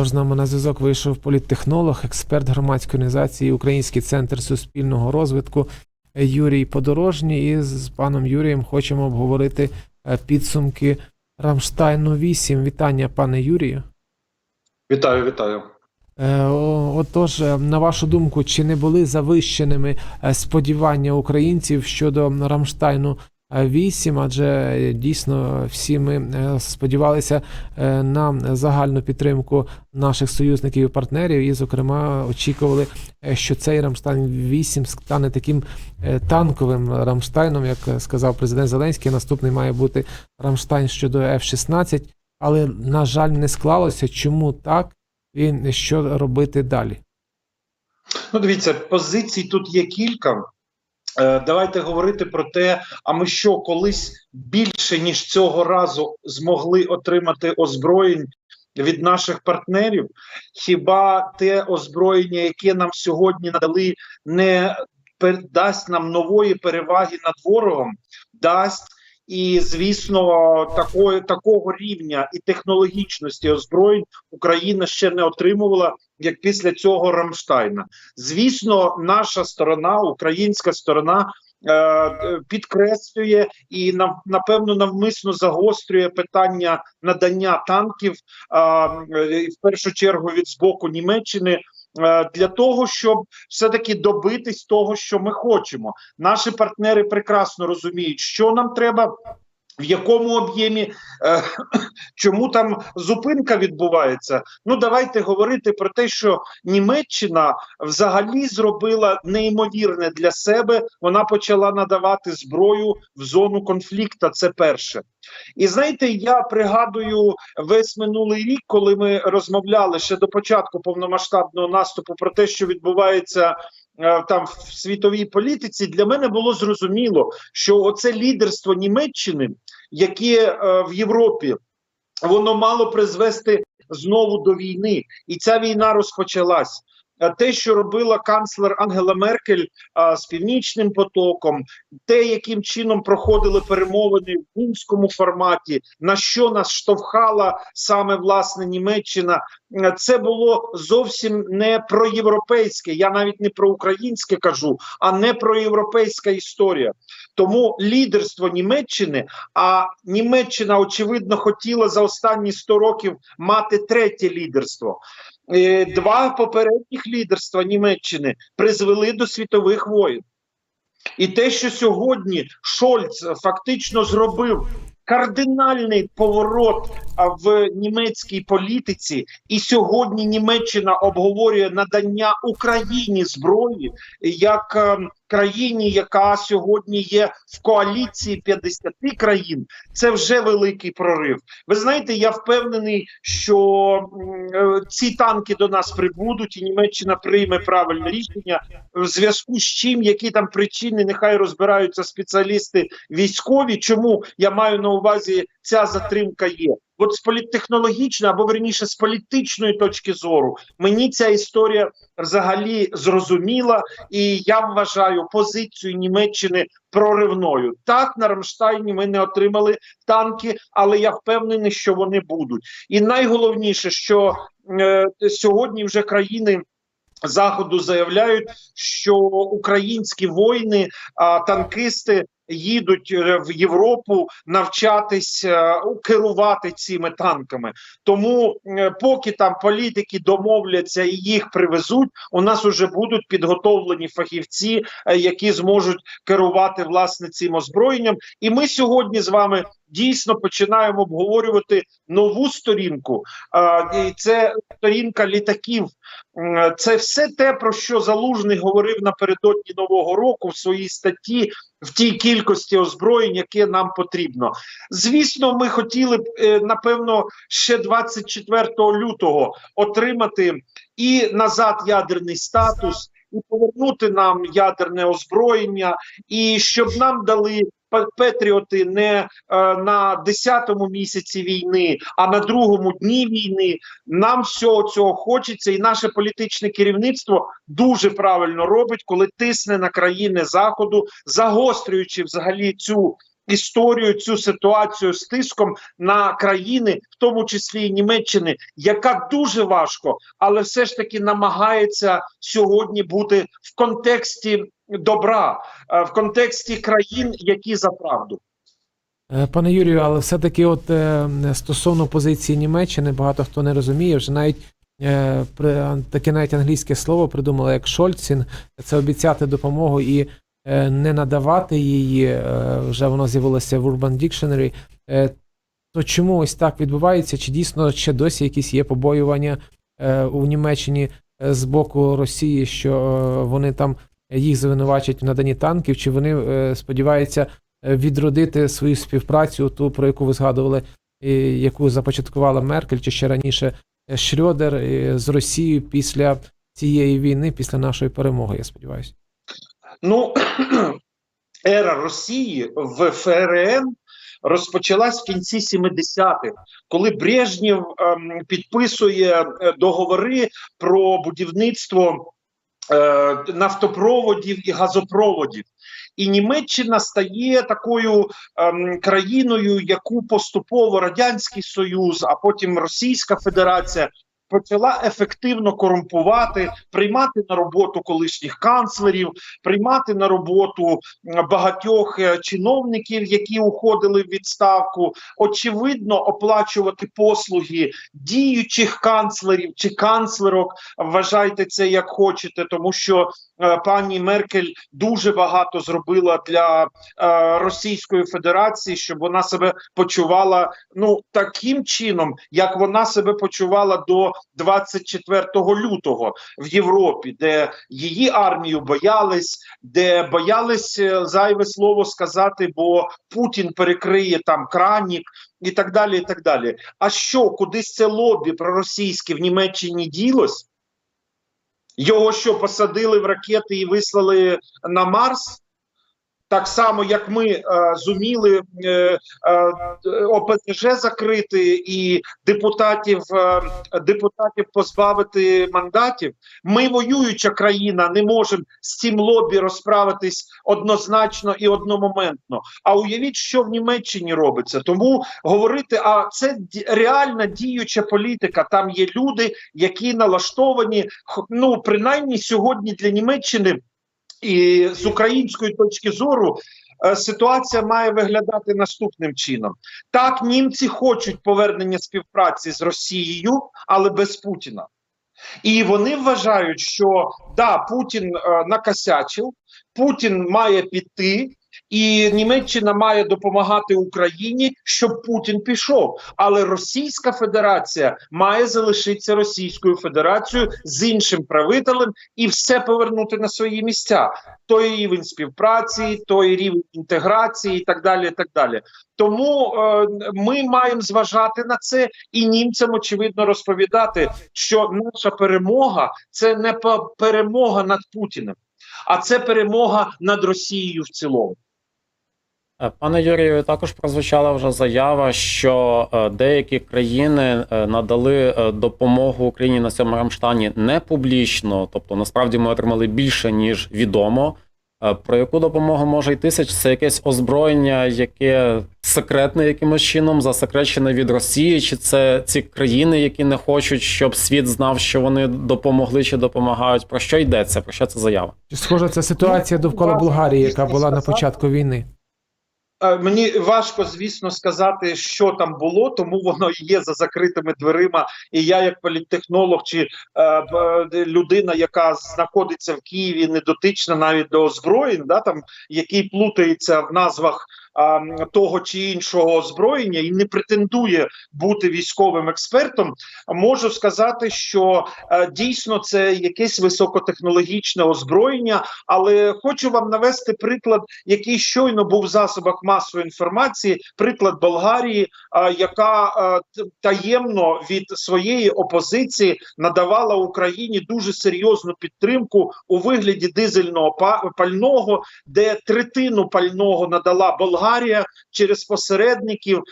Тож з нами на зв'язок вийшов політтехнолог, експерт громадської організації Український центр суспільного розвитку Юрій Подорожній. І з паном Юрієм хочемо обговорити е, підсумки Рамштайну 8. Вітання, пане Юрію. Вітаю, вітаю. Е, Отож, е, на вашу думку, чи не були завищеними сподівання українців щодо Рамштайну 8, адже е, дійсно всі ми е, сподівалися е, на загальну підтримку наших союзників і партнерів, і, зокрема, очікували, що цей Рамштайн 8 стане таким танковим Рамштайном, як сказав президент Зеленський. Наступний має бути Рамштайн щодо F-16, але на жаль, не склалося. Чому так? і що робити далі. Ну, дивіться, позицій тут є кілька. Е, Давайте говорити про те, а ми що колись більше ніж цього разу змогли отримати озброєнь від наших партнерів? Хіба те озброєння, яке нам сьогодні надали, не дасть нам нової переваги над ворогом? Дасть. І звісно, такої такого рівня і технологічності озброєнь Україна ще не отримувала як після цього Рамштайна. Звісно, наша сторона, українська сторона. е, Підкреслює і напевно навмисно загострює питання надання танків е, в першу чергу від збоку Німеччини для того, щоб все-таки добитись того, що ми хочемо. Наші партнери прекрасно розуміють, що нам треба. В якому об'ємі, е, чому там зупинка відбувається? Ну давайте говорити про те, що Німеччина взагалі зробила неймовірне для себе. Вона почала надавати зброю в зону конфлікту. Це перше. І знаєте, я пригадую весь минулий рік, коли ми розмовляли ще до початку повномасштабного наступу про те, що відбувається там в світовій політиці. Для мене було зрозуміло, що оце лідерство Німеччини, яке е, в Європі, воно мало призвести знову до війни, і ця війна розпочалась. Е, Те, що робила канцлер Ангела Меркель а, з північним потоком, те, яким чином проходили перемовини в мінському форматі, на що нас штовхала саме власне Німеччина, е, це було зовсім не проєвропейське. Я навіть не про українське кажу, а не про європейська історія. Тому лідерство Німеччини, а Німеччина очевидно хотіла за останні 100 років мати третє лідерство. Е, Два попередніх лідерства Німеччини призвели до світових воєн. І те, що сьогодні Шольц фактично зробив кардинальний поворот в німецькій політиці, і сьогодні Німеччина обговорює надання Україні зброї як е, країні, яка сьогодні є в коаліції 50 країн. Це вже великий прорив. Ви знаєте, я впевнений, що е, ці танки до нас прибудуть, і Німеччина прийме правильне рішення в зв'язку з чим, які там причини, нехай розбираються спеціалісти військові. Чому я маю на увазі ця затримка є? От з політтехнологічної або верніше з політичної точки зору мені ця історія взагалі зрозуміла, і я вважаю позицію Німеччини проривною. Так на Рамштайні ми не отримали танки, але я впевнений, що вони будуть. І найголовніше, що е, сьогодні вже країни. Заходу заявляють, що українські воїни, а танкисти їдуть е, в Європу навчатись е, керувати цими танками. Тому е, поки там політики домовляться і їх привезуть, у нас вже будуть підготовлені фахівці, які зможуть керувати власне цим озброєнням. І ми сьогодні з вами дійсно починаємо обговорювати нову сторінку. Це сторінка літаків. Це все те, про що Залужний говорив напередодні нового року в своїй статті в тій кількості озброєнь, яке нам потрібно. Звісно, ми хотіли б е, напевно ще 24 лютого отримати і назад ядерний статус, і повернути нам ядерне озброєння, і щоб нам дали. Пе- Петріоти не е, на 10-му місяці війни, а на другому дні війни. Нам всього цього хочеться, і наше політичне керівництво дуже правильно робить, коли тисне на країни заходу, загострюючи взагалі цю історію, цю ситуацію з тиском на країни, в тому числі і Німеччини, яка дуже важко, але все ж таки намагається сьогодні бути в контексті добра, е, в контексті країн, які за правду. Е, Пане Юрію, але все-таки, от е, стосовно позиції Німеччини, багато хто не розуміє, вже навіть таке навіть англійське слово придумали як Шольцін, це обіцяти допомогу і не надавати її. Вже воно з'явилося в Urban Dictionary. То чому ось так відбувається? Чи дійсно ще досі якісь є побоювання у Німеччині з боку Росії, що вони там їх звинувачать в наданні танків, чи вони е, сподіваються е, відродити свою співпрацю, ту, про яку ви згадували, яку започаткувала Меркель, чи ще раніше е, Шрёдер е, з Росією після цієї війни, після нашої перемоги, я сподіваюся. Ну ера Росії в ФРН розпочалась в кінці 70-х, коли Брежнєв ем, підписує договори про будівництво нафтопроводів і газопроводів. І Німеччина стає такою ем, країною, яку поступово Радянський Союз, а потім Російська Федерація почала ефективно корумпувати, приймати на роботу колишніх канцлерів, приймати на роботу багатьох е, чиновників, які уходили в відставку, очевидно, оплачувати послуги діючих канцлерів чи канцлерок. Вважайте це як хочете, тому що е, пані Меркель дуже багато зробила для е, Російської Федерації, щоб вона себе почувала ну таким чином, як вона себе почувала до 24 лютого в Європі, де її армію боялись, де боялись е, зайве слово сказати, бо Путін перекриє там кранік і так далі. І так далі. А що кудись це лобі проросійське в Німеччині ділось? Його що посадили в ракети і вислали на Марс? Так само, як ми е, зуміли е, е, ОПЗЖ закрити і депутатів, е, депутатів позбавити мандатів. Ми, воююча країна, не можемо з цим лобі розправитись однозначно і одномоментно. А уявіть, що в Німеччині робиться. Тому говорити, а це реальна діюча політика. Там є люди, які налаштовані, ну принаймні сьогодні для Німеччини. І з української точки зору е, ситуація має виглядати наступним чином: так, німці хочуть повернення співпраці з Росією, але без Путіна. І вони вважають, що да, Путін е, накосячив, Путін має піти, і Німеччина має допомагати Україні, щоб Путін пішов. Але Російська Федерація має залишитися Російською Федерацією з іншим правителем і все повернути на свої місця. Той рівень співпраці, той рівень інтеграції, і так далі. І так далі. Тому е, ми маємо зважати на це і німцям очевидно розповідати, що наша перемога це не перемога над Путіним, а це перемога над Росією в цілому. Е, Пане Юрію, також прозвучала вже заява, що е, деякі країни е, надали допомогу Україні на цьому Рамштані не публічно, тобто насправді ми отримали більше ніж відомо. Про яку допомогу може йтися? Чи це якесь озброєння, яке секретне якимось чином, засекречене від Росії? Чи це ці країни, які не хочуть, щоб світ знав, що вони допомогли чи допомагають? Про що йдеться? Про що це заява? Чи схожа це ситуація довкола важко, Болгарії, яка була на початку війни? Е, Мені важко, звісно, сказати, що там було, тому воно є за закритими дверима. І я, як політтехнолог чи е, людина, яка знаходиться в Києві, не дотична навіть до озброєнь, да, там який плутається в назвах а, того чи іншого озброєння і не претендує бути військовим експертом, можу сказати, що е, дійсно це якесь високотехнологічне озброєння, але хочу вам навести приклад який щойно був в засобах масової інформації, приклад Болгарії, а, яка а, таємно від своєї опозиції надавала Україні дуже серйозну підтримку у вигляді дизельного пального, де третину пального надала Болгарія через посередників.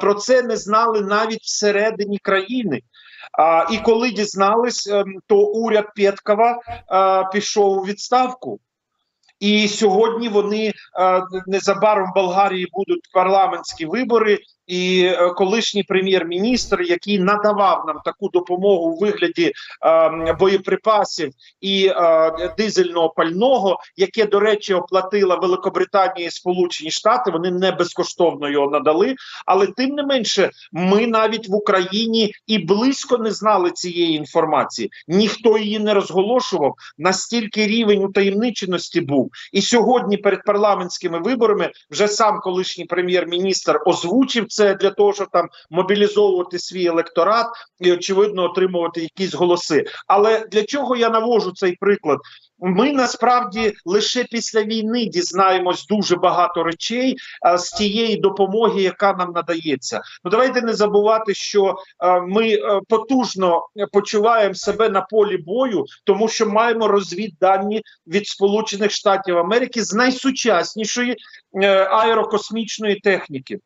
Про це не знали навіть всередині країни. А, і коли дізнались, ем, то уряд Пєткова а, пішов у відставку. І сьогодні вони незабаром в Болгарії будуть парламентські вибори. І е, колишній прем'єр-міністр, який надавав нам таку допомогу у вигляді е, боєприпасів і е, дизельного пального, яке, до речі, оплатила Великобританія і Сполучені Штати. Вони не безкоштовно його надали. Але тим не менше, ми навіть в Україні і близько не знали цієї інформації. Ніхто її не розголошував. Настільки рівень утаємниченості був. І сьогодні перед парламентськими виборами вже сам колишній прем'єр-міністр озвучив це для того, щоб там мобілізовувати свій електорат і очевидно отримувати якісь голоси. Але для чого я навожу цей приклад? Ми насправді лише після війни дізнаємось дуже багато речей а, з тієї допомоги, яка нам надається. Ну давайте не забувати, що а, ми е, потужно почуваємо себе на полі бою, тому що маємо розвіддані від Сполучених Штатів Америки з найсучаснішої е, аерокосмічної техніки.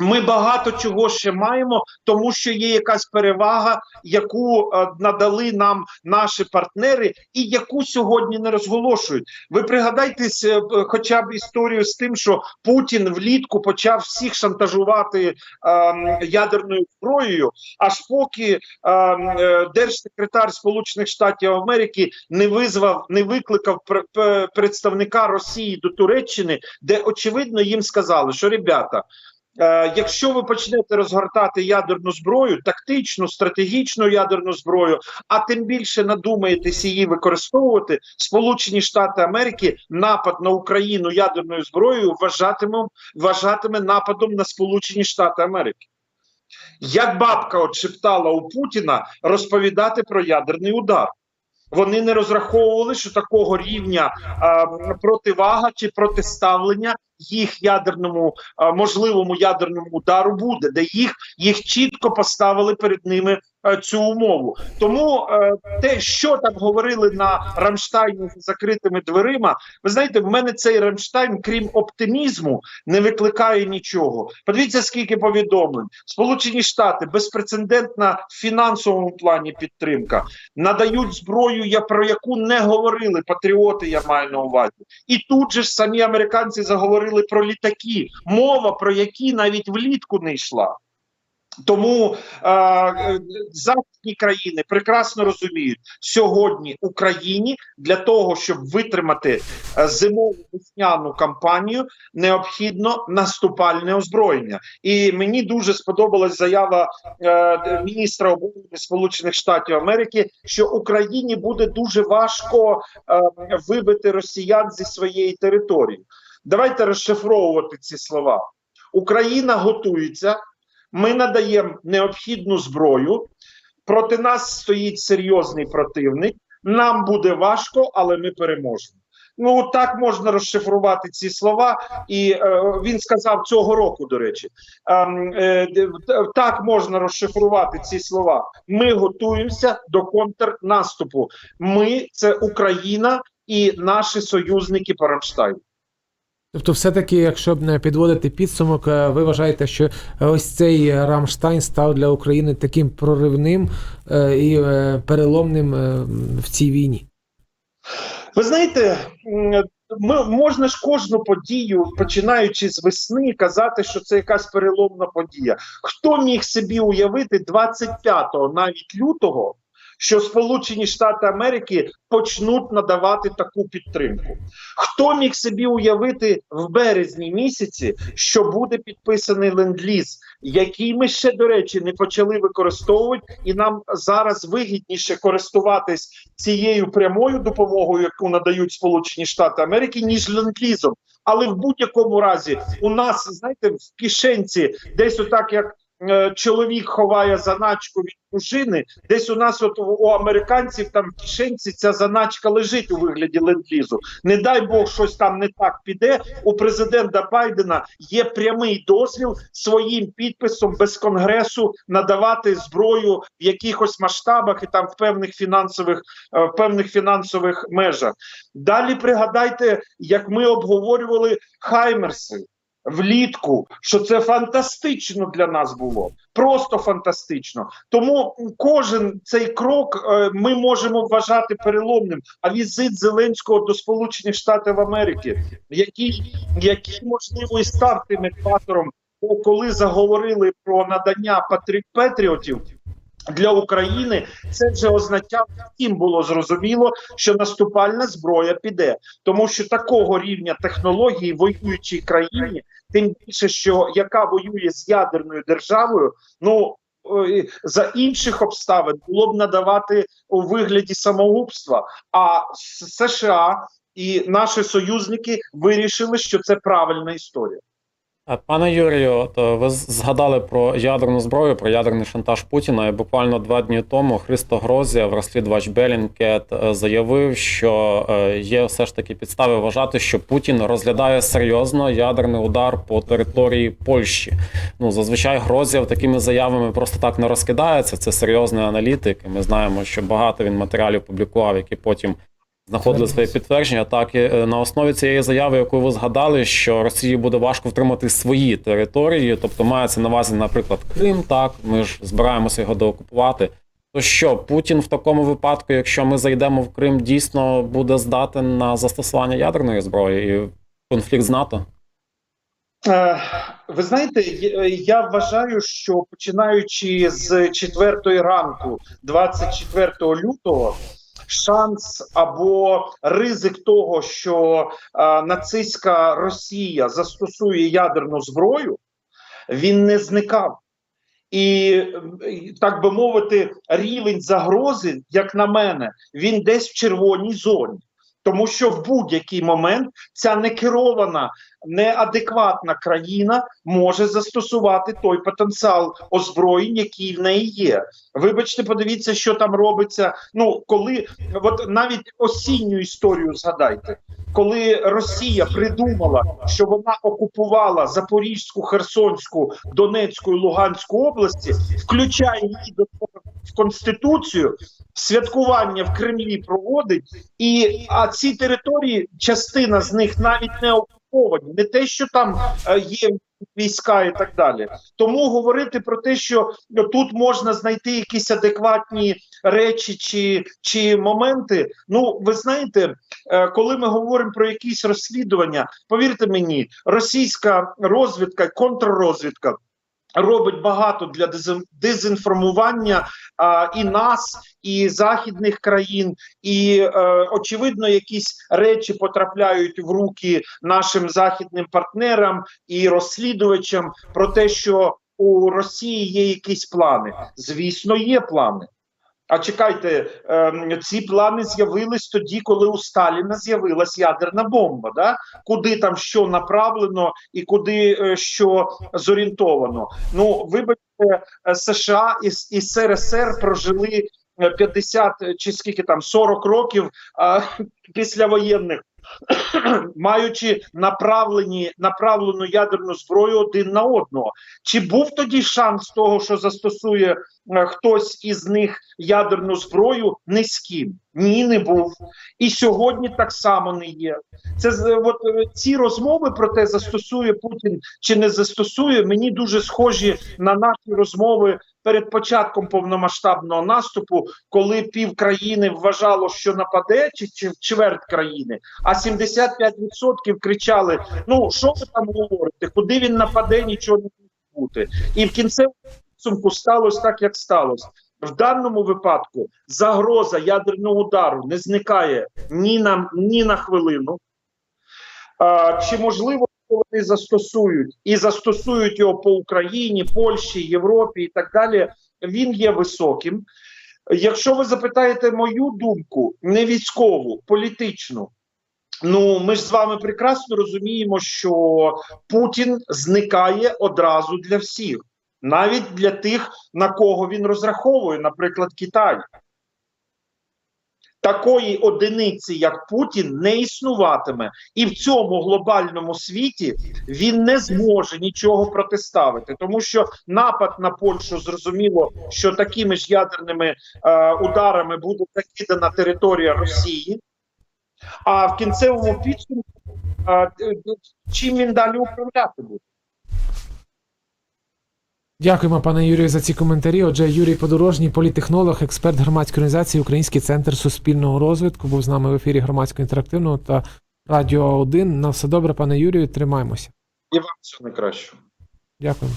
Ми багато чого ще маємо, тому що є якась перевага, яку е, надали нам наші партнери, і яку сьогодні не розголошують. Ви пригадайтесь, е, хоча б історію з тим, що Путін влітку почав всіх шантажувати е, ядерною зброєю, аж поки е, е, держсекретар Сполучених Штатів Америки не визвав, не викликав пр- представника Росії до Туреччини, де очевидно їм сказали, що ребята. Е, якщо ви почнете розгортати ядерну зброю, тактичну, стратегічну ядерну зброю, а тим більше надумаєтесь її використовувати, Сполучені Штати Америки напад на Україну ядерною зброєю вважатиме, вважатиме нападом на Сполучені Штати Америки. Як бабка от шептала у Путіна розповідати про ядерний удар. Вони не розраховували, що такого рівня а, противага чи протиставлення їх ядерному можливому ядерному удару буде, де їх, їх чітко поставили перед ними е, цю умову. Тому е, те, що там говорили на Рамштайні за закритими дверима, ви знаєте, в мене цей Рамштайн, крім оптимізму, не викликає нічого. Подивіться, скільки повідомлень. Сполучені Штати безпрецедентна в фінансовому плані підтримка надають зброю, я про яку не говорили патріоти. Я маю на увазі, і тут же ж самі американці заговорили про літаки, мова про які навіть влітку не йшла. Тому е, західні країни прекрасно розуміють, сьогодні Україні для того, щоб витримати е, зимову весняну кампанію, необхідно наступальне озброєння. І мені дуже сподобалась заява е, міністра оборони Сполучених Штатів Америки, що Україні буде дуже важко е, вибити росіян зі своєї території. Давайте розшифровувати ці слова. Україна готується. Ми надаємо необхідну зброю. Проти нас стоїть серйозний противник. Нам буде важко, але ми переможемо. Ну так можна розшифрувати ці слова, і е, він сказав цього року. До речі, Ем, е, так можна розшифрувати ці слова. Ми готуємося до контрнаступу. Ми це Україна і наші союзники по Рамштайну. Тобто, все-таки, якщо б не підводити підсумок, е, ви вважаєте, що ось цей Рамштайн став для України таким проривним е, і е, переломним в цій війні? Ви знаєте, ми, можна ж кожну подію, починаючи з весни, казати, що це якась переломна подія. Хто міг собі уявити 25-го, навіть лютого, що Сполучені Штати Америки почнуть надавати таку підтримку? Хто міг собі уявити в березні місяці, що буде підписаний ленд-ліз, який ми ще, до речі, не почали використовувати, і нам зараз вигідніше користуватись цією прямою допомогою, яку надають Сполучені Штати Америки, ніж ленд-лізом. Але в будь-якому разі у нас, знаєте, в кишенці, десь отак як. Е, Чоловік ховає заначку від дружини. Десь у нас, от у- американців, там в кишенці ця заначка лежить у вигляді ленд-лізу. Не дай Бог, щось там не так піде. У президента Байдена є прямий дозвіл своїм підписом без конгресу надавати зброю в якихось масштабах і там в певних фінансових е, в певних фінансових межах. Далі пригадайте, як ми обговорювали Хаймерси. Влітку, що це фантастично для нас було. Просто фантастично. Тому кожен цей крок е, ми можемо вважати переломним. А візит Зеленського до Сполучених Штатів Америки, який, який можливо і став тим екватором, коли заговорили про надання патрі... патріотів. Для України це вже означало, всім було зрозуміло, що наступальна зброя піде, тому що такого рівня технології воюючій країні, тим більше, що яка воює з ядерною державою, ну е, за інших обставин було б надавати у вигляді самогубства. А США і наші союзники вирішили, що це правильна історія. Е, Пане Юрію, от е, ви згадали про ядерну зброю, про ядерний шантаж Путіна. І буквально два дні тому Христо Грозєв, розслідувач Белінкет, е, заявив, що є все ж таки підстави вважати, що Путін розглядає серйозно ядерний удар по території Польщі. Ну зазвичай Грозєв такими заявами просто так не розкидається. Це серйозний аналітик. Ми знаємо, що багато він матеріалів публікував, які потім знаходили своє підтвердження. Так і е, на основі цієї заяви, яку ви згадали, що Росії буде важко втримати свої території, тобто мається на увазі, наприклад, Крим. Так, ми ж збираємося його доокупувати. То що Путін в такому випадку, якщо ми зайдемо в Крим, дійсно буде здатен на застосування ядерної зброї і конфлікт з НАТО? Е, Ви знаєте, я- я вважаю, що починаючи з 4 ранку, 24 лютого, шанс або ризик того, що е, нацистська Росія застосує ядерну зброю, він не зникав. І так би мовити, рівень загрози, як на мене, він десь в червоній зоні. Тому що в будь-який момент ця некерована, неадекватна країна може застосувати той потенціал озброєнь, який в неї є. Вибачте, подивіться, що там робиться. Ну, коли от навіть осінню історію згадайте, коли Росія придумала, що вона окупувала Запорізьку, Херсонську, Донецьку і Луганську області, включає її до в конституцію. Святкування в Кремлі проводить, і а ці території, частина з них навіть не окуповані, не те, що там е, є війська і так далі. Тому говорити про те, що тут можна знайти якісь адекватні речі чи, чи моменти. Ну, ви знаєте, е, коли ми говоримо про якісь розслідування, повірте мені, російська розвідка, контррозвідка. Робить багато для дезін- дезінформування а, і нас, і західних країн, і е, очевидно, якісь речі потрапляють в руки нашим західним партнерам і розслідувачам про те, що у Росії є якісь плани. Звісно, є плани. А чекайте, ем, ці плани з'явились тоді, коли у Сталіна з'явилась ядерна бомба. Да? Куди там що направлено і куди е, що зорієнтовано. Ну, вибачте, е, США і, і СРСР прожили е, 50 чи скільки там 40 років а, післявоєнних, маючи направлені направлену ядерну зброю один на одного. Чи був тоді шанс того, що застосує е, хтось із них ядерну зброю низьким? Ні, не був. І сьогодні так само не є. Це от е, ці розмови про те, застосує Путін чи не застосує, мені дуже схожі на наші розмови перед початком повномасштабного наступу, коли пів країни вважало, що нападе, чи, чи чверть країни, а 75% кричали: Ну що ви там говорите? Куди він нападе? Нічого не буде бути. І в кінцевому підсумку сталося так, як сталося. В даному випадку загроза ядерного удару не зникає ні на ні на хвилину. А, чи можливо вони застосують і застосують його по Україні, Польщі, Європі і так далі? Він є високим. Якщо ви запитаєте мою думку, не військову, політичну. Ну, ми ж з вами прекрасно розуміємо, що Путін зникає одразу для всіх, навіть для тих, на кого він розраховує, наприклад, Китай. Такої одиниці, як Путін, не існуватиме, і в цьому глобальному світі він не зможе нічого протиставити, тому що напад на Польщу зрозуміло, що такими ж ядерними е, ударами буде закидана територія Росії. А в кінцевому підсумку е, чим він далі управляти буде? Дякуємо, пане Юрію, за ці коментарі. Отже, Юрій Подорожній, політехнолог, експерт громадської організації Український центр суспільного розвитку, був з нами в ефірі громадського інтерактивного та Радіо 1. На все добре, пане Юрію, тримаємося. І вам все найкращого. Дякуємо.